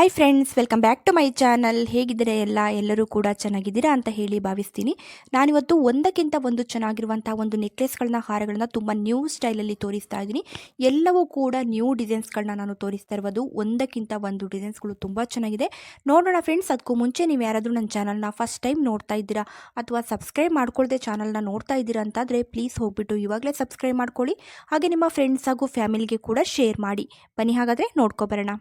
Hi friends welcome back to my channel ಹೇಗಿದ್ದೀರಾ ಎಲ್ಲ? ಎಲ್ಲರೂ ಕೂಡ ಚೆನ್ನಾಗಿದ್ದೀರಾ ಅಂತ ಹೇಳಿ ಭಾವಿಸ್ತೀನಿ. ನಾನಿವತ್ತು ಒಂದಕ್ಕಿಂತ ಒಂದು ಚೆನ್ನಾಗಿರುವಂಥ ಒಂದು ನೆಕ್ಲೆಸ್ಗಳನ್ನ ಹಾರಗಳನ್ನ ತುಂಬ ನ್ಯೂ ಸ್ಟೈಲಲ್ಲಿ ತೋರಿಸ್ತಾ ಇದ್ದೀನಿ. ಎಲ್ಲವೂ ಕೂಡ ನ್ಯೂ ಡಿಸೈನ್ಸ್ಗಳನ್ನ ನಾನು ತೋರಿಸ್ತಾ ಇರೋದು. ಒಂದಕ್ಕಿಂತ ಒಂದು ಡಿಸೈನ್ಸ್ಗಳು ತುಂಬ ಚೆನ್ನಾಗಿದೆ. ನೋಡೋಣ ಫ್ರೆಂಡ್ಸ್ ಅದಕ್ಕೂ ಮುಂಚೆ ನೀವು ಯಾರಾದರೂ ನನ್ನ ಚಾನಲ್ನ ಫಸ್ಟ್ ಟೈಮ್ ನೋಡ್ತಾ ಇದ್ದೀರಾ ಅಥವಾ ಸಬ್ಸ್ಕ್ರೈಬ್ ಮಾಡ್ಕೊಳ್ದೆ ಚಾನಲ್ನ ನೋಡ್ತಾ ಇದ್ದೀರಾ ಅಂತಾದರೆ ಪ್ಲೀಸ್ ಹೋಗ್ಬಿಟ್ಟು ಇವಾಗಲೇ ಸಬ್ಸ್ಕ್ರೈಬ್ ಮಾಡ್ಕೊಳ್ಳಿ. ಹಾಗೆ ನಿಮ್ಮ ಫ್ರೆಂಡ್ಸ್ ಹಾಗೂ ಫ್ಯಾಮಿಲಿಗೆ ಕೂಡ ಶೇರ್ ಮಾಡಿ. ಬನ್ನಿ ಹಾಗಾದರೆ ನೋಡ್ಕೊಬರೋಣ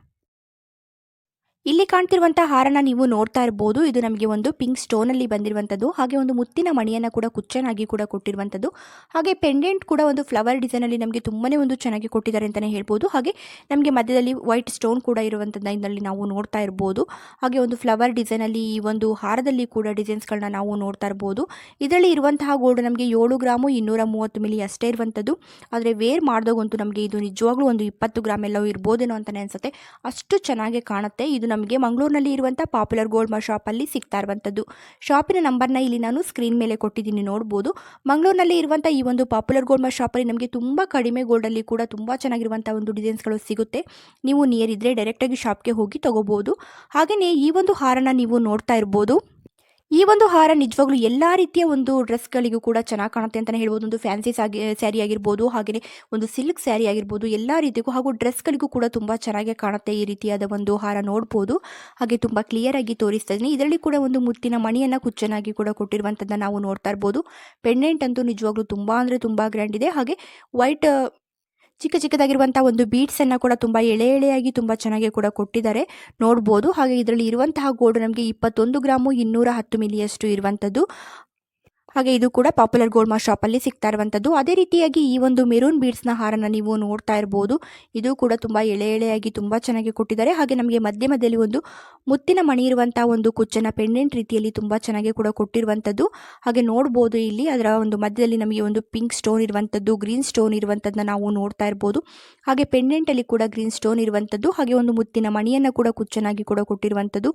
ಇಲ್ಲಿ ಕಾಣ್ತಿರುವಂತಹ ಹಾರನ ನೀವು ನೋಡ್ತಾ ಇರಬಹುದು ಇದು ನಮಗೆ ಒಂದು ಪಿಂಕ್ ಸ್ಟೋನ್ ಅಲ್ಲಿ ಬಂದಿರುವಂತದ್ದು. ಹಾಗೆ ಒಂದು ಮುತ್ತಿನ ಮಣಿಯನ್ನ ಕೂಡ ಕುಚ್ಚನಾಗಿ ಕೂಡ ಕೊಟ್ಟಿರುವಂತದ್ದು. ಹಾಗೆ ಪೆಂಡೆಂಟ್ ಕೂಡ ಒಂದು ಫ್ಲವರ್ ಡಿಸೈನ್ ಅಲ್ಲಿ ನಮಗೆ ತುಂಬಾನೇ ಒಂದು ಚೆನ್ನಾಗಿ ಕೊಟ್ಟಿದ್ದಾರೆ ಅಂತಾನೆ ಹೇಳ್ಬೋದು. ಹಾಗೆ ನಮಗೆ ಮಧ್ಯದಲ್ಲಿ ವೈಟ್ ಸ್ಟೋನ್ ಕೂಡ ಇರುವಂತದ್ದನ್ನ ಇದರಲ್ಲಿ ನಾವು ನೋಡ್ತಾ ಇರಬಹುದು ಹಾಗೆ ಒಂದು ಫ್ಲವರ್ ಡಿಸೈನ್ ಅಲ್ಲಿ ಈ ಒಂದು ಹಾರದಲ್ಲಿ ಕೂಡ ಡಿಸೈನ್ಸ್ ಗಳನ್ನ ನಾವು ನೋಡ್ತಾ ಇರಬಹುದು ಇದರಲ್ಲಿ ಇರುವಂತಹ ಗೋಲ್ಡ್ ನಮಗೆ ಏಳು ಗ್ರಾಮು ಇನ್ನೂರ ಮೂವತ್ತು ಮಿಲಿ ಅಷ್ಟೇ ಇರುವಂತದ್ದು. ಆದರೆ ವೇರ್ ಮಾಡಿದಾಗಂತೂ ನಮಗೆ ಇದು ನಿಜವಾಗ್ಲೂ ಒಂದು ಇಪ್ಪತ್ತು ಗ್ರಾಮ್ ಎಲ್ಲವೂ ಇರ್ಬೋದೇನೋ ಅಂತಾನೆ ಅನ್ಸುತ್ತೆ. ಅಷ್ಟು ಚೆನ್ನಾಗಿ ಕಾಣುತ್ತೆ. ಇದು ನಮಗೆ ಮಂಗಳೂರಿನಲ್ಲಿ ಇರುವಂಥ ಪಾಪ್ಯುಲರ್ ಗೋಲ್ಡ್ ಮಾ ಶಾಪಲ್ಲಿ ಸಿಗ್ತಾ ಇರುವಂಥದ್ದು ಶಾಪಿನ ನಂಬರ್ನ ಇಲ್ಲಿ ನಾನು ಸ್ಕ್ರೀನ್ ಮೇಲೆ ಕೊಟ್ಟಿದ್ದೀನಿ, ನೋಡ್ಬೋದು. ಮಂಗಳೂರಿನಲ್ಲಿ ಇರುವಂಥ ಈ ಒಂದು ಪಾಪ್ಯುಲರ್ ಗೋಲ್ಡ್ ಮಾ ಶಾಪಲ್ಲಿ ನಮಗೆ ತುಂಬ ಕಡಿಮೆ ಗೋಲ್ಡಲ್ಲಿ ಕೂಡ ತುಂಬ ಚೆನ್ನಾಗಿರುವಂಥ ಒಂದು ಡಿಸೈನ್ಸ್ಗಳು ಸಿಗುತ್ತೆ. ನೀವು ನಿಯರ್ ಇದ್ದರೆ ಡೈರೆಕ್ಟಾಗಿ ಶಾಪ್ಗೆ ಹೋಗಿ ತೊಗೋಬೋದು. ಹಾಗೆಯೇ ಈ ಒಂದು ಹಾರನ ನೀವು ನೋಡ್ತಾ ಇರ್ಬೋದು. ಈ ಒಂದು ಹಾರ ನಿಜವಾಗ್ಲೂ ಎಲ್ಲ ರೀತಿಯ ಒಂದು ಡ್ರೆಸ್ಗಳಿಗೂ ಕೂಡ ಚೆನ್ನಾಗಿ ಕಾಣುತ್ತೆ ಅಂತಲೇ ಹೇಳ್ಬೋದು. ಒಂದು ಫ್ಯಾನ್ಸಿ ಸಾಗಿ, ಸ್ಯಾರಿ ಆಗಿರ್ಬೋದು ಹಾಗೆಯೇ ಒಂದು ಸಿಲ್ಕ್ ಸ್ಯಾರಿ ಆಗಿರ್ಬೋದು, ಎಲ್ಲ ರೀತಿಗೂ ಹಾಗೂ ಡ್ರೆಸ್ಗಳಿಗೂ ಕೂಡ ತುಂಬ ಚೆನ್ನಾಗಿ ಕಾಣುತ್ತೆ ಈ ರೀತಿಯಾದ ಒಂದು ಹಾರ ನೋಡ್ಬೋದು. ಹಾಗೆ ತುಂಬ ಕ್ಲಿಯರಾಗಿ ತೋರಿಸ್ತಾ ಇದ್ದೀನಿ. ಇದರಲ್ಲಿ ಕೂಡ ಒಂದು ಮುತ್ತಿನ ಮಣಿಯನ್ನು ಕುಚ್ಚನಾಗಿ ಕೂಡ ಕೊಟ್ಟಿರುವಂತದ್ದನ್ನ ನಾವು ನೋಡ್ತಾ ಇರ್ಬೋದು. ಪೆಂಡೆಂಟ್ ಅಂತೂ ನಿಜವಾಗ್ಲೂ ತುಂಬ ಅಂದರೆ ತುಂಬ ಗ್ರ್ಯಾಂಡ್ ಇದೆ. ಹಾಗೆ ವೈಟ್ ಚಿಕ್ಕ ಚಿಕ್ಕದಾಗಿರುವಂಥ ಒಂದು ಬೀಟ್ಸನ್ನು ಕೂಡ ತುಂಬ ಎಳೆ ಎಳೆಯಾಗಿ ತುಂಬ ಚೆನ್ನಾಗಿ ಕೂಡ ಕೊಟ್ಟಿದ್ದಾರೆ. ನೋಡ್ಬೋದು. ಹಾಗೆ ಇದರಲ್ಲಿ ಇರುವಂತಹ ಗೋಲ್ಡ್ ನಮಗೆ ಇಪ್ಪತ್ತೊಂದು ಗ್ರಾಮು ಇನ್ನೂರ ಹತ್ತು ಮಿಲಿಯಷ್ಟು ಇರುವಂಥದ್ದು ಹಾಗೆ ಇದು ಕೂಡ ಪಾಪ್ಯುಲರ್ ಗೋಲ್ಡ್ ಮಾ ಅಲ್ಲಿ ಸಿಗ್ತಾ ಇರುವಂಥದ್ದು ಅದೇ ರೀತಿಯಾಗಿ ಈ ಒಂದು ಮೆರೂನ್ ಬೀಡ್ಸ್ನ ಹಾರನ ನೀವು ನೋಡ್ತಾ ಇರಬಹುದು ಇದು ಕೂಡ ತುಂಬಾ ಎಳೆ ಎಳೆಯಾಗಿ ತುಂಬಾ ಚೆನ್ನಾಗಿ ಕೊಟ್ಟಿದ್ದಾರೆ. ಹಾಗೆ ನಮಗೆ ಮಧ್ಯ ಮಧ್ಯದಲ್ಲಿ ಒಂದು ಮುತ್ತಿನ ಮಣಿ ಇರುವಂಥ ಒಂದು ಕುಚ್ಚನ ಪೆಂಡೆಂಟ್ ರೀತಿಯಲ್ಲಿ ತುಂಬಾ ಚೆನ್ನಾಗಿ ಕೂಡ ಕೊಟ್ಟಿರುವಂತದ್ದು. ಹಾಗೆ ನೋಡಬಹುದು ಇಲ್ಲಿ ಅದರ ಒಂದು ಮಧ್ಯದಲ್ಲಿ ನಮಗೆ ಒಂದು ಪಿಂಕ್ ಸ್ಟೋನ್ ಇರುವಂತದ್ದು ಗ್ರೀನ್ ಸ್ಟೋನ್ ಇರುವಂತದ್ದನ್ನ ನಾವು ನೋಡ್ತಾ ಇರಬಹುದು ಹಾಗೆ ಪೆಂಡೆಂಟ್ ಅಲ್ಲಿ ಕೂಡ ಗ್ರೀನ್ ಸ್ಟೋನ್ ಇರುವಂತದ್ದು, ಹಾಗೆ ಒಂದು ಮುತ್ತಿನ ಮಣಿಯನ್ನು ಕೂಡ ಕುಚ್ಚನಾಗಿ ಕೂಡ ಕೊಟ್ಟಿರುವಂತದ್ದು.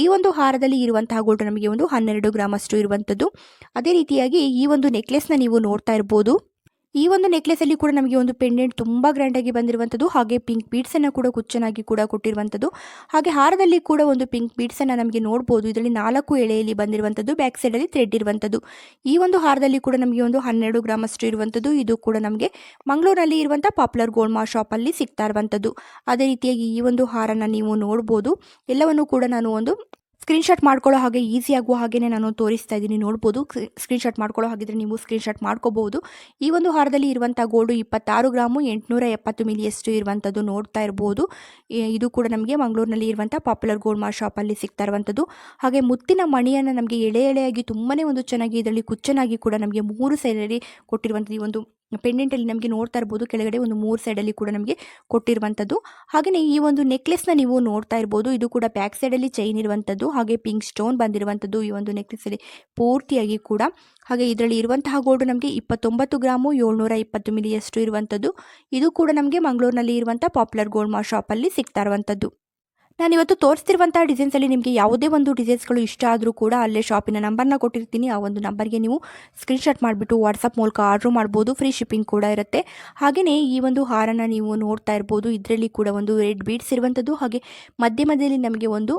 ಈ ಒಂದು ಹಾರದಲ್ಲಿ ಇರುವಂತಹ ಗೋಲ್ಡ್ ನಮಗೆ ಒಂದು ಹನ್ನೆರಡು ಗ್ರಾಮ್ ಅಷ್ಟು ಇರುವಂತದ್ದು. ಅದೇ ರೀತಿಯಾಗಿ ಈ ಒಂದು ನೆಕ್ಲೆಸ್ನ ನೀವು ನೋಡ್ತಾ ಇರ್ಬೋದು. ಈ ಒಂದು ನೆಕ್ಲೆಸಲ್ಲಿ ಕೂಡ ನಮಗೆ ಒಂದು ಪೆಂಡೆಂಟ್ ತುಂಬಾ ಗ್ರ್ಯಾಂಡ್ ಆಗಿ ಬಂದಿರುವಂಥದ್ದು ಹಾಗೆ ಪಿಂಕ್ ಬೀಡ್ಸನ್ನು ಕೂಡ ಕುಚ್ಚನಾಗಿ ಕೂಡ ಕೊಟ್ಟಿರುವಂಥದ್ದು ಹಾಗೆ ಹಾರದಲ್ಲಿ ಕೂಡ ಒಂದು ಪಿಂಕ್ ಬೀಡ್ಸನ್ನು ನಮಗೆ ನೋಡಬಹುದು ಇದರಲ್ಲಿ ನಾಲ್ಕು ಎಳೆಯಲ್ಲಿ ಬಂದಿರುವಂಥದ್ದು ಬ್ಯಾಕ್ ಸೈಡ್ ಅಲ್ಲಿ ಥ್ರೆಡ್ ಇರುವಂಥದ್ದು ಈ ಒಂದು ಹಾರದಲ್ಲಿ ಕೂಡ ನಮಗೆ ಒಂದು ಹನ್ನೆರಡು ಗ್ರಾಮ್ ಅಷ್ಟು ಇರುವಂಥದ್ದು ಇದು ಕೂಡ ನಮಗೆ ಮಂಗಳೂರಲ್ಲಿ ಇರುವಂತಹ ಪಾಪ್ಯುಲರ್ ಗೋಲ್ಡ್ ಮಾ ಅಲ್ಲಿ ಸಿಗ್ತಾ ಇರುವಂಥದ್ದು ಅದೇ ರೀತಿಯಾಗಿ ಈ ಒಂದು ಹಾರನ ನೀವು ನೋಡಬಹುದು ಎಲ್ಲವನ್ನು ಕೂಡ ನಾನು ಒಂದು ಸ್ಕ್ರೀನ್ಶಾಟ್ ಮಾಡ್ಕೊಳ್ಳೋ ಹಾಗೆ ಈಸಿ ಆಗುವ ಹಾಗೆಯೇ ನಾನು ತೋರಿಸ್ತಾ ಇದ್ದೀನಿ. ನೋಡ್ಬೋದು ಸ್ಕ್ರೀನ್ಶಾಟ್ ಮಾಡ್ಕೊಳ್ಳೋ ಹಾಗಿದ್ರೆ ನೀವು ಸ್ಕ್ರೀನ್ಶಾಟ್ ಮಾಡ್ಕೋಬಹುದು ಈ ಒಂದು ಹಾರದಲ್ಲಿ ಇರುವಂಥ ಗೋಲ್ಡು ಇಪ್ಪತ್ತಾರು ಗ್ರಾಮು, ಎಂಟುನೂರ ಎಪ್ಪತ್ತು ಮಿಲಿಯಷ್ಟು ಇರುವಂಥದ್ದು ನೋಡ್ತಾ ಇರ್ಬೋದು. ಇದು ಕೂಡ ನಮಗೆ ಮಂಗಳೂರಿನಲ್ಲಿ ಇರುವಂಥ ಪಾಪ್ಯುಲರ್ ಗೋಲ್ಡ್ ಮಾ ಶಾಪಲ್ಲಿ ಸಿಗ್ತಾ ಇರುವಂಥದ್ದು. ಹಾಗೆ ಮುತ್ತಿನ ಮಣಿಯನ್ನು ನಮಗೆ ಎಳೆ ಎಳೆಯಾಗಿ ತುಂಬನೇ ಒಂದು ಚೆನ್ನಾಗಿ ಇದರಲ್ಲಿ ಕುಚ್ಚನಾಗಿ ಕೂಡ ನಮಗೆ ಮೂರು ಸೈಡಲ್ಲಿ ಕೊಟ್ಟಿರುವಂಥದ್ದು ಈ ಒಂದು ಪೆಂಡೆಂಟಲ್ಲಿ ನಮಗೆ ನೋಡ್ತಾ ಇರ್ಬೋದು, ಕೆಳಗಡೆ ಒಂದು ಮೂರು ಸೈಡಲ್ಲಿ ಕೂಡ ನಮಗೆ ಕೊಟ್ಟಿರುವಂಥದ್ದು. ಹಾಗೆಯೇ ಈ ಒಂದು ನೆಕ್ಲೆಸ್ನ ನೀವು ನೋಡ್ತಾ ಇರ್ಬೋದು, ಇದು ಕೂಡ ಬ್ಯಾಕ್ ಸೈಡಲ್ಲಿ ಚೈನ್ ಇರುವಂಥದ್ದು, ಹಾಗೆ ಪಿಂಕ್ ಸ್ಟೋನ್ ಬಂದಿರುವಂಥದ್ದು ಈ ಒಂದು ನೆಕ್ಲೆಸಲ್ಲಿ ಪೂರ್ತಿಯಾಗಿ ಕೂಡ. ಹಾಗೆ ಇದರಲ್ಲಿ ಇರುವಂತಹ ಗೋಲ್ಡ್ ನಮಗೆ ಇಪ್ಪತ್ತೊಂಬತ್ತು ಗ್ರಾಮು, ಏಳ್ನೂರ ಇಪ್ಪತ್ತು ಮಿಲಿಯಷ್ಟು ಇರುವಂಥದ್ದು. ಇದು ಕೂಡ ನಮಗೆ ಮಂಗಳೂರಿನಲ್ಲಿ ಇರುವಂಥ ಪಾಪ್ಯುಲರ್ ಗೋಲ್ಡ್ ಮಾ ಶಾಪಲ್ಲಿ ಸಿಗ್ತಾ ಇರುವಂಥದ್ದು. ನಾನಿವತ್ತು ತೋರಿಸ್ತಿರುವಂಥ ಡಿಸೈನ್ಸಲ್ಲಿ ನಿಮಗೆ ಯಾವುದೇ ಒಂದು ಡಿಸೈನ್ಸ್ಗಳು ಇಷ್ಟ ಆದರೂ ಕೂಡ ಅಲ್ಲೇ ಶಾಪಿನ ನಂಬರ್ನ ಕೊಟ್ಟಿರ್ತೀನಿ. ಆ ಒಂದು ನಂಬರ್ಗೆ ನೀವು ಸ್ಕ್ರೀನ್ಶಾಟ್ ಮಾಡಿಬಿಟ್ಟು ವಾಟ್ಸಪ್ ಮೂಲಕ ಆರ್ಡ್ರ್ ಮಾಡ್ಬೋದು. ಫ್ರೀ ಶಿಪ್ಪಿಂಗ್ ಕೂಡ ಇರುತ್ತೆ. ಹಾಗೆಯೇ ಈ ಒಂದು ಹಾರನ ನೀವು ನೋಡ್ತಾ ಇರ್ಬೋದು. ಇದರಲ್ಲಿ ಕೂಡ ಒಂದು ರೆಡ್ ಬೀಡ್ಸ್ ಇರುವಂಥದ್ದು ಹಾಗೆ ಮಧ್ಯ ಮಧ್ಯದಲ್ಲಿ ನಮಗೆ ಒಂದು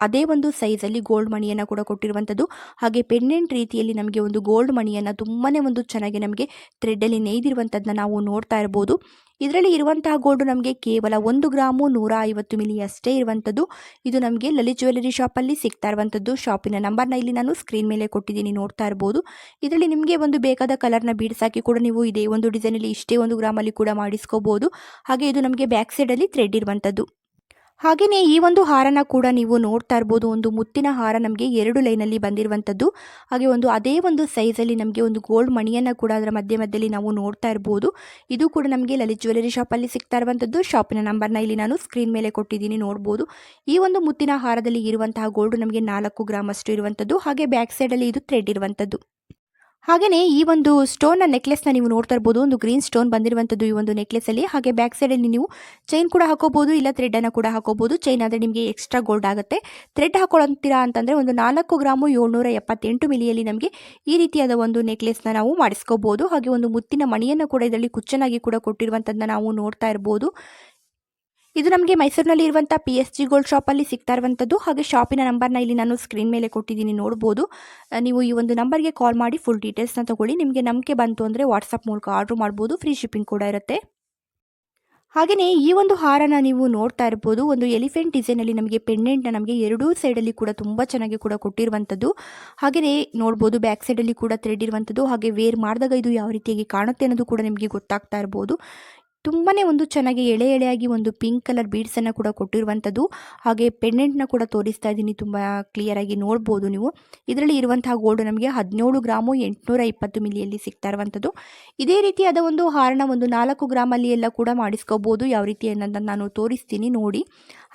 ಅದೇ ಒಂದು ಸೈಜಲ್ಲಿ ಗೋಲ್ಡ್ ಮಣಿಯನ್ನು ಕೂಡ ಕೊಟ್ಟಿರುವಂಥದ್ದು ಹಾಗೆ ಪೆಂಡೆಂಟ್ ರೀತಿಯಲ್ಲಿ ನಮಗೆ ಒಂದು ಗೋಲ್ಡ್ ಮಣಿಯನ್ನು ತುಂಬಾ ಒಂದು ಚೆನ್ನಾಗಿ ನಮಗೆ ಥ್ರೆಡ್ಡಲ್ಲಿ ನೇಯ್ದಿರುವಂಥದ್ದನ್ನ ನಾವು ನೋಡ್ತಾ ಇರ್ಬೋದು. ಇದರಲ್ಲಿ ಇರುವಂತಹ ಗೋಲ್ಡ್ ನಮಗೆ ಕೇವಲ ಒಂದು ಗ್ರಾಮು ನೂರ ಐವತ್ತು ಮಿಲಿ ಅಷ್ಟೇ ಇರುವಂಥದ್ದು ಇದು ನಮಗೆ ಲಲಿತ್ ಜ್ಯುವೆಲರಿ ಶಾಪಲ್ಲಿ ಸಿಗ್ತಾ ಇರುವಂಥದ್ದು ಶಾಪಿನ ನಂಬರ್ನ ಇಲ್ಲಿ ನಾನು ಸ್ಕ್ರೀನ್ ಮೇಲೆ ಕೊಟ್ಟಿದ್ದೀನಿ ನೋಡ್ತಾ ಇರ್ಬೋದು. ಇದರಲ್ಲಿ ನಿಮಗೆ ಒಂದು ಬೇಕಾದ ಕಲರ್ನ ಬೀಡ್ಸಾಕಿ ಕೂಡ ನೀವು ಇದೇ ಒಂದು ಡಿಸೈನಲ್ಲಿ ಇಷ್ಟೇ ಒಂದು ಗ್ರಾಮಲ್ಲಿ ಕೂಡ ಮಾಡಿಸ್ಕೋಬೋದು. ಹಾಗೆ ಇದು ನಮಗೆ ಬ್ಯಾಕ್ ಸೈಡಲ್ಲಿ ಥ್ರೆಡ್ ಇರುವಂಥದ್ದು ಹಾಗೆಯೇ ಈ ಒಂದು ಹಾರನ ಕೂಡ ನೀವು ನೋಡ್ತಾ ಇರ್ಬೋದು. ಒಂದು ಮುತ್ತಿನ ಹಾರ ನಮಗೆ ಎರಡು ಲೈನಲ್ಲಿ ಬಂದಿರುವಂಥದ್ದು. ಹಾಗೆ ಒಂದು ಅದೇ ಒಂದು ಸೈಜಲ್ಲಿ ನಮಗೆ ಒಂದು ಗೋಲ್ಡ್ ಮಣಿಯನ್ನು ಕೂಡ ಅದರ ಮಧ್ಯ ಮಧ್ಯದಲ್ಲಿ ನಾವು ನೋಡ್ತಾ ಇರ್ಬೋದು. ಇದು ಕೂಡ ನಮಗೆ ಲಲಿತ್ ಜ್ಯುವೆಲರಿ ಶಾಪಲ್ಲಿ ಸಿಗ್ತಾ ಇರುವಂಥದ್ದು. ಶಾಪಿನ ನಂಬರ್ನ ಇಲ್ಲಿ ನಾನು ಸ್ಕ್ರೀನ್ ಮೇಲೆ ಕೊಟ್ಟಿದ್ದೀನಿ ನೋಡ್ಬೋದು. ಈ ಒಂದು ಮುತ್ತಿನ ಹಾರದಲ್ಲಿ ಇರುವಂತಹ ಗೋಲ್ಡ್ ನಮಗೆ ನಾಲ್ಕು ಗ್ರಾಮ್ ಅಷ್ಟು ಇರುವಂಥದ್ದು. ಹಾಗೆ ಬ್ಯಾಕ್ ಸೈಡಲ್ಲಿ ಇದು ಥ್ರೆಡ್ ಇರುವಂಥದ್ದು. ಹಾಗೆಯೇ ಈ ಒಂದು ಸ್ಟೋನ್ನ ನೆಕ್ಲೆಸ್ನ ನೀವು ನೋಡ್ತಾ ಇರ್ಬೋದು, ಒಂದು ಗ್ರೀನ್ ಸ್ಟೋನ್ ಬಂದಿರುವಂಥದ್ದು ಈ ಒಂದು ನೆಕ್ಲೆಸಲ್ಲಿ ಹಾಗೆ ಬ್ಯಾಕ್ ಸೈಡಲ್ಲಿ ನೀವು ಚೈನ್ ಕೂಡ ಹಾಕೋಬಹುದು ಇಲ್ಲ ಥ್ರೆಡನ್ನು ಕೂಡ ಹಾಕೋಬಹುದು ಚೈನ್ ಆದರೆ ನಿಮಗೆ ಎಕ್ಸ್ಟ್ರಾ ಗೋಲ್ಡ್ ಆಗುತ್ತೆ. ಥ್ರೆಡ್ ಹಾಕೊಳ್ತೀರಾ ಅಂತಂದರೆ ಒಂದು ನಾಲ್ಕು ಗ್ರಾಮು ಏಳ್ನೂರ ಎಪ್ಪತ್ತೆಂಟು ಮಿಲಿಯಲ್ಲಿ ನಮಗೆ ಈ ರೀತಿಯಾದ ಒಂದು ನೆಕ್ಲೆಸ್ನ ನಾವು ಮಾಡಿಸ್ಕೋಬೋದು. ಹಾಗೆ ಒಂದು ಮುತ್ತಿನ ಮಣಿಯನ್ನು ಕೂಡ ಇದರಲ್ಲಿ ಕುಚ್ಚನಾಗಿ ಕೂಡ ಕೊಟ್ಟಿರುವಂಥದ್ದನ್ನ ನಾವು ನೋಡ್ತಾ ಇರ್ಬೋದು. ಇದು ನಮಗೆ ಮೈಸೂರಿನಲ್ಲಿ ಇರುವಂಥ ಪಿ ಎಸ್ ಜಿ ಗೋಲ್ಡ್ ಶಾಪಲ್ಲಿ ಸಿಗ್ತಾ ಇರುವಂಥದ್ದು ಹಾಗೆ ಶಾಪಿನ ನಂಬರ್ನ ಇಲ್ಲಿ ನಾನು ಸ್ಕ್ರೀನ್ ಮೇಲೆ ಕೊಟ್ಟಿದ್ದೀನಿ, ನೋಡ್ಬೋದು. ನೀವು ಈ ಒಂದು ನಂಬರ್ಗೆ ಕಾಲ್ ಮಾಡಿ ಫುಲ್ ಡೀಟೇಲ್ಸ್ನ ತಗೊಳ್ಳಿ. ನಿಮಗೆ ನಂಬಿಕೆ ಬಂತು ಅಂದರೆ ವಾಟ್ಸಪ್ ಮೂಲಕ ಆರ್ಡ್ರ್ ಮಾಡ್ಬೋದು. ಫ್ರೀ ಶಿಪ್ಪಿಂಗ್ ಕೂಡ ಇರುತ್ತೆ. ಹಾಗೆಯೇ ಈ ಒಂದು ಹಾರನ ನೀವು ನೋಡ್ತಾ ಇರ್ಬೋದು. ಒಂದು ಎಲಿಫೆಂಟ್ ಡಿಸೈನಲ್ಲಿ ನಮಗೆ ಪೆಂಡೆಂಟ್ನ ನಮಗೆ ಎರಡೂ ಸೈಡಲ್ಲಿ ಕೂಡ ತುಂಬ ಚೆನ್ನಾಗಿ ಕೂಡ ಕೊಟ್ಟಿರುವಂಥದ್ದು ಹಾಗೆಯೇ ನೋಡ್ಬೋದು ಬ್ಯಾಕ್ ಸೈಡಲ್ಲಿ ಕೂಡ ಥ್ರೆಡ್ ಇರುವಂಥದ್ದು ಹಾಗೆ ವೇರ್ ಮಾಡಿದಾಗ ಇದು ಯಾವ ರೀತಿಯಾಗಿ ಕಾಣುತ್ತೆ ಅನ್ನೋದು ಕೂಡ ನಿಮಗೆ ಗೊತ್ತಾಗ್ತಾ ಇರ್ಬೋದು. ತುಂಬಾ ಒಂದು ಚೆನ್ನಾಗಿ ಎಳೆ ಎಳೆಯಾಗಿ ಒಂದು ಪಿಂಕ್ ಕಲರ್ ಬೀಡ್ಸನ್ನು ಕೂಡ ಕೊಟ್ಟಿರುವಂಥದ್ದು ಹಾಗೆ ಪೆಂಡೆಂಟ್ನ ಕೂಡ ತೋರಿಸ್ತಾ ಇದ್ದೀನಿ, ತುಂಬ ಕ್ಲಿಯರಾಗಿ ನೋಡ್ಬೋದು ನೀವು. ಇದರಲ್ಲಿ ಇರುವಂತಹ ಗೋಲ್ಡ್ ನಮಗೆ ಹದಿನೇಳು ಗ್ರಾಮು ಎಂಟುನೂರ ಇಪ್ಪತ್ತು ಮಿಲಿಯಲ್ಲಿ ಸಿಗ್ತಾ ಇರುವಂಥದ್ದು ಇದೇ ರೀತಿಯಾದ ಒಂದು ಹಾರನ ಒಂದು ನಾಲ್ಕು ಗ್ರಾಮಲ್ಲಿ ಎಲ್ಲ ಕೂಡ ಮಾಡಿಸ್ಕೋಬೋದು. ಯಾವ ರೀತಿ ಅನ್ನೋದನ್ನು ನಾನು ತೋರಿಸ್ತೀನಿ ನೋಡಿ.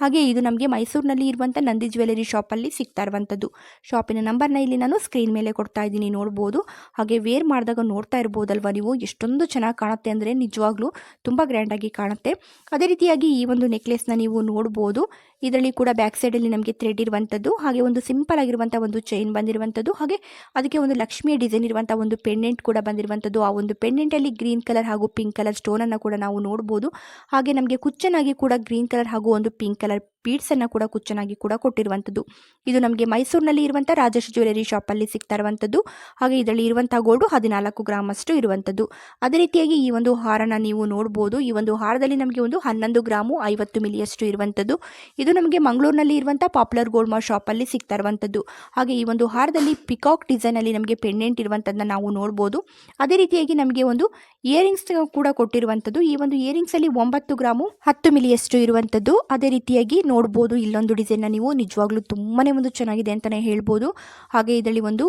ಹಾಗೆ ಇದು ನಮಗೆ ಮೈಸೂರಿನಲ್ಲಿ ಇರುವಂಥ ನಂದಿ ಜ್ಯುವೆಲರಿ ಶಾಪಲ್ಲಿ ಸಿಗ್ತಾ ಇರುವಂಥದ್ದು ಶಾಪಿನ ನಂಬರ್ನ ಇಲ್ಲಿ ನಾನು ಸ್ಕ್ರೀನ್ ಮೇಲೆ ಕೊಡ್ತಾ ಇದ್ದೀನಿ, ನೋಡ್ಬೋದು. ಹಾಗೆ ವೇರ್ ಮಾಡಿದಾಗ ನೋಡ್ತಾ ಇರ್ಬೋದಲ್ವ ನೀವು? ಎಷ್ಟೊಂದು ಚೆನ್ನಾಗಿ ಕಾಣುತ್ತೆ ಅಂದರೆ ನಿಜವಾಗ್ಲೂ ತುಂಬ ಗ್ರ್ಯಾಂಡಾಗಿ ಕಾಣುತ್ತೆ. ಅದೇ ರೀತಿಯಾಗಿ ಈ ಒಂದು ನೆಕ್ಲೆಸ್ನ ನೀವು ನೋಡ್ಬೋದು. ಇದರಲ್ಲಿ ಕೂಡ ಬ್ಯಾಕ್ ಸೈಡಲ್ಲಿ ನಮಗೆ ಥ್ರೆಡ್ ಇರುವಂಥದ್ದು ಹಾಗೆ ಒಂದು ಸಿಂಪಲ್ ಆಗಿರುವಂಥ ಒಂದು ಚೈನ್ ಬಂದಿರುವಂಥದ್ದು ಹಾಗೆ ಅದಕ್ಕೆ ಒಂದು ಲಕ್ಷ್ಮಿಯ ಡಿಸೈನ್ ಇರುವಂಥ ಒಂದು ಪೆಂಡೆಂಟ್ ಕೂಡ ಬಂದಿರುವಂಥದ್ದು ಆ ಒಂದು ಪೆಂಡೆಂಟಲ್ಲಿ ಗ್ರೀನ್ ಕಲರ್ ಹಾಗೂ ಪಿಂಕ್ ಕಲರ್ ಸ್ಟೋನನ್ನು ಕೂಡ ನಾವು ನೋಡ್ಬೋದು. ಹಾಗೆ ನಮಗೆ ಕುಚ್ಚನಾಗಿ ಕೂಡ ಗ್ರೀನ್ ಕಲರ್ ಹಾಗೂ ಒಂದು ಪಿಂಕ್ ಕಲರ್ ಬೀಡ್ಸನ್ನು ಕೂಡ ಕುಚ್ಚನಾಗಿ ಕೂಡ ಕೊಟ್ಟಿರುವಂಥದ್ದು. ಇದು ನಮಗೆ ಮೈಸೂರಿನಲ್ಲಿ ಇರುವಂಥ ರಾಜೇಶ್ ಜ್ಯುವೆಲರಿ ಶಾಪಲ್ಲಿ ಸಿಗ್ತಾ ಇರುವಂಥದ್ದು. ಹಾಗೆ ಇದರಲ್ಲಿ ಇರುವಂಥ ಗೋಲ್ಡು ಹದಿನಾಲ್ಕು ಗ್ರಾಮ್ ಅಷ್ಟು ಇರುವಂಥದ್ದು. ಅದೇ ರೀತಿಯಾಗಿ ಈ ಒಂದು ಹಾರನ ನೀವು ನೋಡ್ಬೋದು. ಈ ಒಂದು ಹಾರದಲ್ಲಿ ನಮಗೆ ಒಂದು ಹನ್ನೊಂದು ಗ್ರಾಮು ಐವತ್ತು ಮಿಲಿಯಷ್ಟು ಇರುವಂಥದ್ದು. ಇದು ನಮಗೆ ಮಂಗಳೂರಿನಲ್ಲಿ ಇರುವಂಥ ಪಾಪ್ಯುಲರ್ ಗೋಲ್ಡ್ ಮಾರ್ ಶಾಪಲ್ಲಿ ಸಿಗ್ತಾ ಇರುವಂಥದ್ದು. ಹಾಗೆ ಈ ಒಂದು ಹಾರದಲ್ಲಿ ಪಿಕಾಕ್ ಡಿಸೈನಲ್ಲಿ ನಮಗೆ ಪೆಂಡೆಂಟ್ ಇರುವಂಥದ್ದನ್ನ ನಾವು ನೋಡ್ಬೋದು. ಅದೇ ರೀತಿಯಾಗಿ ನಮಗೆ ಒಂದು ಇಯರಿಂಗ್ಸ್ ಕೂಡ ಕೊಟ್ಟಿರುವಂಥದ್ದು. ಈ ಒಂದು ಇಯರಿಂಗ್ಸಲ್ಲಿ ಒಂಬತ್ತು ಗ್ರಾಮು ಹತ್ತು ಮಿಲಿಯಷ್ಟು ಇರುವಂಥದ್ದು. ಅದೇ ರೀತಿಯಾಗಿ ನೋಡ್ಬೋದು ಇಲ್ಲೊಂದು ಡಿಸೈನ್ನ ನೀವು ನಿಜವಾಗ್ಲೂ ತುಂಬಾ ಒಂದು ಚೆನ್ನಾಗಿದೆ ಅಂತಲೇ ಹೇಳ್ಬೋದು. ಹಾಗೆ ಇದರಲ್ಲಿ ಒಂದು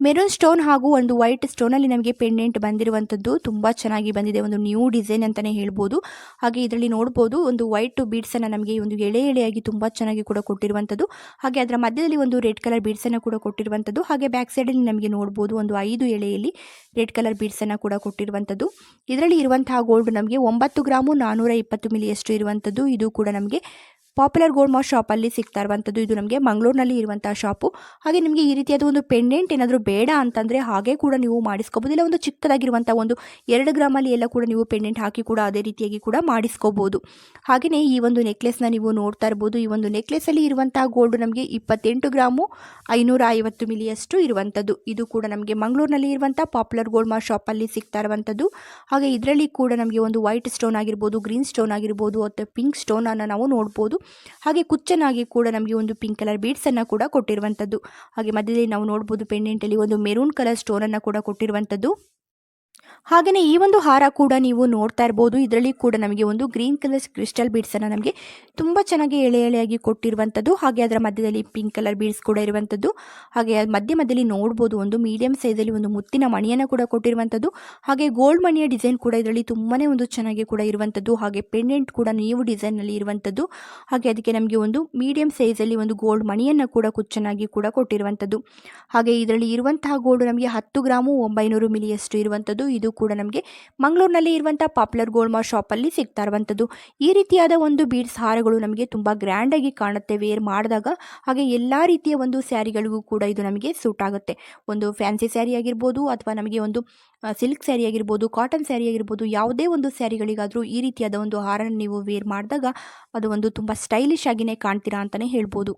ಮೆರೂನ್ ಸ್ಟೋನ್ ಹಾಗೂ ಒಂದು ವೈಟ್ ಸ್ಟೋನ್ ಅಲ್ಲಿ ನಮಗೆ ಪೆಂಡೆಂಟ್ ಬಂದಿರುವಂತದ್ದು ತುಂಬಾ ಚೆನ್ನಾಗಿ ಬಂದಿದೆ. ಒಂದು ನ್ಯೂ ಡಿಸೈನ್ ಅಂತಾನೆ ಹೇಳ್ಬೋದು. ಹಾಗೆ ಇದರಲ್ಲಿ ನೋಡಬಹುದು ಒಂದು ವೈಟ್ ಬೀಡ್ಸನ್ನು ನಮಗೆ ಒಂದು ಎಳೆ ಎಳೆಯಾಗಿ ತುಂಬಾ ಚೆನ್ನಾಗಿ ಕೂಡ ಕೊಟ್ಟಿರುವಂಥದ್ದು ಹಾಗೆ ಅದರ ಮಧ್ಯದಲ್ಲಿ ಒಂದು ರೆಡ್ ಕಲರ್ ಬೀಡ್ಸ್ ಬೀಡ್ಸನ್ನು ಕೂಡ ಕೊಟ್ಟಿರುವಂಥದ್ದು ಹಾಗೆ ಬ್ಯಾಕ್ ಸೈಡಲ್ಲಿ ನಮಗೆ ನೋಡಬಹುದು ಒಂದು ಐದು ಎಳೆಯಲ್ಲಿ ರೆಡ್ ಕಲರ್ ಬೀಡ್ಸ್ ಅನ್ನ ಕೂಡ ಕೊಟ್ಟಿರುವಂಥದ್ದು ಇದರಲ್ಲಿ ಇರುವಂತಹ ಗೋಲ್ಡ್ ನಮಗೆ ಒಂಬತ್ತು ಗ್ರಾಮು ನಾನೂರ ಇಪ್ಪತ್ತು ಮಿಲಿಯಷ್ಟು ಇರುವಂಥದ್ದು ಇದು ಕೂಡ ನಮಗೆ ಪಾಪ್ಯುಲರ್ ಗೋಲ್ಡ್ ಮಾ ಶಾಪಲ್ಲಿ ಸಿಗ್ತಾ ಇರುವಂಥದ್ದು ಇದು ನಮಗೆ ಮಂಗಳೂರಿನಲ್ಲಿ ಇರುವಂಥ ಶಾಪು ಹಾಗೆ ನಿಮಗೆ ಈ ರೀತಿಯಾದ ಒಂದು ಪೆಂಡೆಂಟ್ ಏನಾದರೂ ಬೇಡ ಅಂತಂದರೆ ಹಾಗೆ ಕೂಡ ನೀವು ಮಾಡಿಸ್ಕೋಬೋದು. ಇಲ್ಲ ಒಂದು ಚಿಕ್ಕದಾಗಿರುವಂಥ ಒಂದು ಎರಡು ಗ್ರಾಮಲ್ಲಿ ಎಲ್ಲ ಕೂಡ ನೀವು ಪೆಂಡೆಂಟ್ ಹಾಕಿ ಕೂಡ ಅದೇ ರೀತಿಯಾಗಿ ಕೂಡ ಮಾಡಿಸ್ಕೋಬೋದು. ಹಾಗೆಯೇ ಈ ಒಂದು ನೆಕ್ಲೆಸ್ನ ನೀವು ನೋಡ್ತಾ ಇರ್ಬೋದು. ಈ ಒಂದು ನೆಕ್ಲೆಸಲ್ಲಿ ಇರುವಂಥ ಗೋಲ್ಡ್ ನಮಗೆ ಇಪ್ಪತ್ತೆಂಟು ಗ್ರಾಮು ಐನೂರ ಐವತ್ತು ಮಿಲಿಯಷ್ಟು ಇರುವಂಥದ್ದು ಇದು ಕೂಡ ನಮಗೆ ಮಂಗಳೂರಿನಲ್ಲಿ ಇರುವಂಥ ಪಾಪ್ಯುಲರ್ ಗೋಲ್ಡ್ ಮಾರ್ ಶಾಪಲ್ಲಿ ಸಿಗ್ತಾ ಇರುವಂಥದ್ದು ಹಾಗೆ ಇದರಲ್ಲಿ ಕೂಡ ನಮಗೆ ಒಂದು ವೈಟ್ ಸ್ಟೋನ್ ಆಗಿರ್ಬೋದು ಗ್ರೀನ್ ಸ್ಟೋನ್ ಆಗಿರ್ಬೋದು ಅಥವಾ ಪಿಂಕ್ ಸ್ಟೋನನ್ನು ನಾವು ನೋಡ್ಬೋದು. ಹಾಗೆ ಕುಚ್ಚನಾಗಿ ಕೂಡ ನಮಗೆ ಒಂದು ಪಿಂಕ್ ಕಲರ್ ಬೀಡ್ಸನ್ನು ಕೂಡ ಕೊಟ್ಟಿರುವಂಥದ್ದು ಹಾಗೆ ಮಧ್ಯದಲ್ಲಿ ನಾವು ನೋಡ್ಬೋದು ಪೆಂಡೆಂಟಲ್ಲಿ ಒಂದು ಮೆರೂನ್ ಕಲರ್ ಸ್ಟೋನನ್ನು ಕೂಡ ಕೊಟ್ಟಿರುವಂಥದ್ದು ಹಾಗೆಯೇ ಈ ಒಂದು ಹಾರ ಕೂಡ ನೀವು ನೋಡ್ತಾ ಇರ್ಬೋದು. ಇದರಲ್ಲಿ ಕೂಡ ನಮಗೆ ಒಂದು ಗ್ರೀನ್ ಕಲರ್ ಕ್ರಿಸ್ಟಲ್ ಬೀಡ್ಸನ್ನು ನಮಗೆ ತುಂಬ ಚೆನ್ನಾಗಿ ಎಳೆ ಎಳೆಯಾಗಿ ಕೊಟ್ಟಿರುವಂಥದ್ದು ಹಾಗೆ ಅದರ ಮಧ್ಯದಲ್ಲಿ ಪಿಂಕ್ ಕಲರ್ ಬೀಡ್ಸ್ ಕೂಡ ಇರುವಂಥದ್ದು ಹಾಗೆ ಮಧ್ಯ ಮಧ್ಯದಲ್ಲಿ ನೋಡ್ಬೋದು ಒಂದು ಮೀಡಿಯಂ ಸೈಜಲ್ಲಿ ಒಂದು ಮುತ್ತಿನ ಮಣಿಯನ್ನು ಕೂಡ ಕೊಟ್ಟಿರುವಂಥದ್ದು ಹಾಗೆ ಗೋಲ್ಡ್ ಮಣಿಯ ಡಿಸೈನ್ ಕೂಡ ಇದರಲ್ಲಿ ತುಂಬಾ ಒಂದು ಚೆನ್ನಾಗಿ ಕೂಡ ಇರುವಂಥದ್ದು ಹಾಗೆ ಪೆಂಡೆಂಟ್ ಕೂಡ ನೀವು ಡಿಸೈನ್ನಲ್ಲಿ ಇರುವಂಥದ್ದು ಹಾಗೆ ಅದಕ್ಕೆ ನಮಗೆ ಒಂದು ಮೀಡಿಯಂ ಸೈಜಲ್ಲಿ ಒಂದು ಗೋಲ್ಡ್ ಮಣಿಯನ್ನು ಕೂಡ ಕುಚ್ಚನಾಗಿ ಕೂಡ ಕೊಟ್ಟಿರುವಂಥದ್ದು ಹಾಗೆ ಇದರಲ್ಲಿ ಇರುವಂತಹ ಗೋಲ್ಡ್ ನಮಗೆ ಹತ್ತು ಗ್ರಾಮು ಒಂಬೈನೂರು ಮಿಲಿಯಷ್ಟು ಇರುವಂಥದ್ದು ಇದು ಕೂಡ ನಮಗೆ ಮಂಗಳೂರಿನಲ್ಲಿ ಇರುವಂಥ ಪಾಪ್ಯುಲರ್ ಗೋಲ್ಡ್ ಮಾರ್ ಶಾಪಲ್ಲಿ ಸಿಗ್ತಾ ಇರುವಂಥದ್ದು. ಈ ರೀತಿಯಾದ ಒಂದು ಬೀಡ್ಸ್ ಹಾರಗಳು ನಮಗೆ ತುಂಬ ಗ್ರ್ಯಾಂಡಾಗಿ ಕಾಣುತ್ತೆ. ವೇರ್ ಮಾಡಿದಾಗ ಹಾಗೆ ಎಲ್ಲ ರೀತಿಯ ಒಂದು ಸ್ಯಾರಿಗಳಿಗೂ ಕೂಡ ಇದು ನಮಗೆ ಸೂಟ್ ಆಗುತ್ತೆ. ಒಂದು ಫ್ಯಾನ್ಸಿ ಸ್ಯಾರಿ ಆಗಿರ್ಬೋದು ಅಥವಾ ನಮಗೆ ಒಂದು ಸಿಲ್ಕ್ ಸ್ಯಾರಿ ಆಗಿರ್ಬೋದು ಕಾಟನ್ ಸ್ಯಾರಿ ಆಗಿರ್ಬೋದು, ಯಾವುದೇ ಒಂದು ಸ್ಯಾರಿಗಳಿಗಾದರೂ ಈ ರೀತಿಯಾದ ಒಂದು ಹಾರನ್ನು ನೀವು ವೇರ್ ಮಾಡಿದಾಗ ಅದು ಒಂದು ತುಂಬ ಸ್ಟೈಲಿಶ್ ಆಗಿನೇ ಕಾಣ್ತೀರಾ ಅಂತಲೇ ಹೇಳ್ಬೋದು.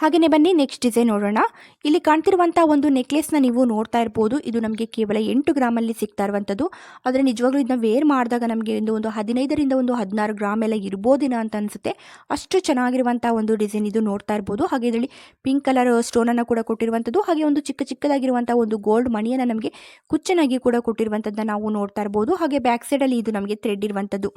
ಹಾಗೆಯೇ ಬನ್ನಿ ನೆಕ್ಸ್ಟ್ ಡಿಸೈನ್ ನೋಡೋಣ. ಇಲ್ಲಿ ಕಾಣ್ತಿರುವಂಥ ಒಂದು ನೆಕ್ಲೆಸ್ನ ನೀವು ನೋಡ್ತಾ ಇರ್ಬೋದು. ಇದು ನಮಗೆ ಕೇವಲ ಎಂಟು ಗ್ರಾಮಲ್ಲಿ ಸಿಗ್ತಾ ಇರುವಂಥದ್ದು ಆದರೆ ನಿಜವಾಗ್ಲೂ ಇದನ್ನ ವೇರ್ ಮಾಡಿದಾಗ ನಮಗೆ ಒಂದು ಒಂದು ಹದಿನೈದರಿಂದ ಒಂದು ಹದಿನಾರು ಗ್ರಾಮ್ ಎಲ್ಲ ಇರ್ಬೋದಿನ ಅಂತ ಅನಿಸುತ್ತೆ. ಅಷ್ಟು ಚೆನ್ನಾಗಿರುವಂಥ ಒಂದು ಡಿಸೈನ್ ಇದು ನೋಡ್ತಾ ಇರ್ಬೋದು. ಹಾಗೆ ಇದರಲ್ಲಿ ಪಿಂಕ್ ಕಲರ್ ಸ್ಟೋನನ್ನು ಕೂಡ ಕೊಟ್ಟಿರುವಂಥದ್ದು ಹಾಗೆ ಒಂದು ಚಿಕ್ಕ ಚಿಕ್ಕದಾಗಿರುವಂಥ ಒಂದು ಗೋಲ್ಡ್ ಮಣಿಯನ್ನು ನಮಗೆ ಕುಚ್ಚನಾಗಿ ಕೂಡ ಕೊಟ್ಟಿರುವಂಥದ್ದನ್ನ ನಾವು ನೋಡ್ತಾ ಇರ್ಬೋದು. ಹಾಗೆ ಬ್ಯಾಕ್ ಸೈಡಲ್ಲಿ ಇದು ನಮಗೆ ಥ್ರೆಡ್ ಇರುವಂಥದ್ದು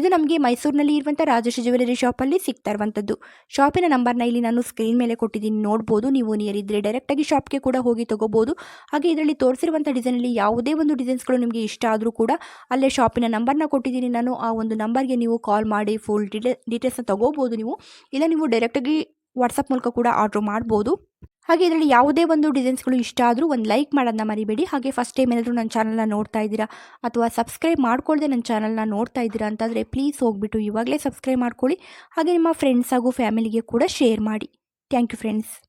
ಇದು ನಮಗೆ ಮೈಸೂರಿನಲ್ಲಿ ಇರುವಂಥ ರಾಜೇಶ್ ಜ್ಯುವೆಲರಿ ಶಾಪಲ್ಲಿ ಸಿಗ್ತಾ ಇರುವಂಥದ್ದು ಶಾಪಿನ ನಂಬರ್ನ ಇಲ್ಲಿ ನಾನು ಸ್ಕ್ರೀನ್ ಮೇಲೆ ಕೊಟ್ಟಿದ್ದೀನಿ, ನೋಡ್ಬೋದು. ನೀವು ನಿಯರ್ ಇದ್ದರೆ ಡೈರೆಕ್ಟಾಗಿ ಶಾಪ್ಗೆ ಕೂಡ ಹೋಗಿ ತಗೋಬಹುದು ಹಾಗೆ ಇದರಲ್ಲಿ ತೋರಿಸಿರುವಂಥ ಡಿಸೈನಲ್ಲಿ ಯಾವುದೇ ಒಂದು ಡಿಸೈನ್ಸ್ಗಳು ನಿಮಗೆ ಇಷ್ಟ ಆದರೂ ಕೂಡ ಅಲ್ಲೇ ಶಾಪಿನ ನಂಬರ್ನ ಕೊಟ್ಟಿದ್ದೀನಿ. ನಾನು ಆ ಒಂದು ನಂಬರ್ಗೆ ನೀವು ಕಾಲ್ ಮಾಡಿ ಫುಲ್ ಡಿಟೇ ಡೀಟೇಲ್ಸ್ನ ತಗೋಬಹುದು ನೀವು. ಇಲ್ಲ ನೀವು ಡೈರೆಕ್ಟಾಗಿ ವಾಟ್ಸಪ್ ಮೂಲಕ ಕೂಡ ಆರ್ಡ್ರ್ ಮಾಡ್ಬೋದು. ಹಾಗೆ ಇದರಲ್ಲಿ ಯಾವುದೇ ಒಂದು ಡಿಸೈನ್ಸ್ಗಳು ಇಷ್ಟ ಆದರೂ ಒಂದು ಲೈಕ್ ಮಾಡೋದನ್ನ ಮರಿಬೇಡಿ. ಹಾಗೆ ಫಸ್ಟ್ ಟೈಮ್ ಏನಾದರೂ ನನ್ನ ಚಾನಲ್ನ ನೋಡ್ತಾ ಇದ್ದೀರಾ ಅಥವಾ ಸಬ್ಸ್ಕ್ರೈಬ್ ಮಾಡ್ಕೊಳ್ಳದೆ ನನ್ನ ಚಾನಲ್ನ ನೋಡ್ತಾ ಇದ್ದೀರಾ ಅಂತಂದರೆ ಪ್ಲೀಸ್ ಹೋಗ್ಬಿಟ್ಟು ಇವಾಗಲೇ ಸಬ್ಸ್ಕ್ರೈಬ್ ಮಾಡ್ಕೊಳ್ಳಿ. ಹಾಗೆ ನಿಮ್ಮ ಫ್ರೆಂಡ್ಸ್ ಹಾಗೂ ಫ್ಯಾಮಿಲಿಗೆ ಕೂಡ ಶೇರ್ ಮಾಡಿ. Thank you friends.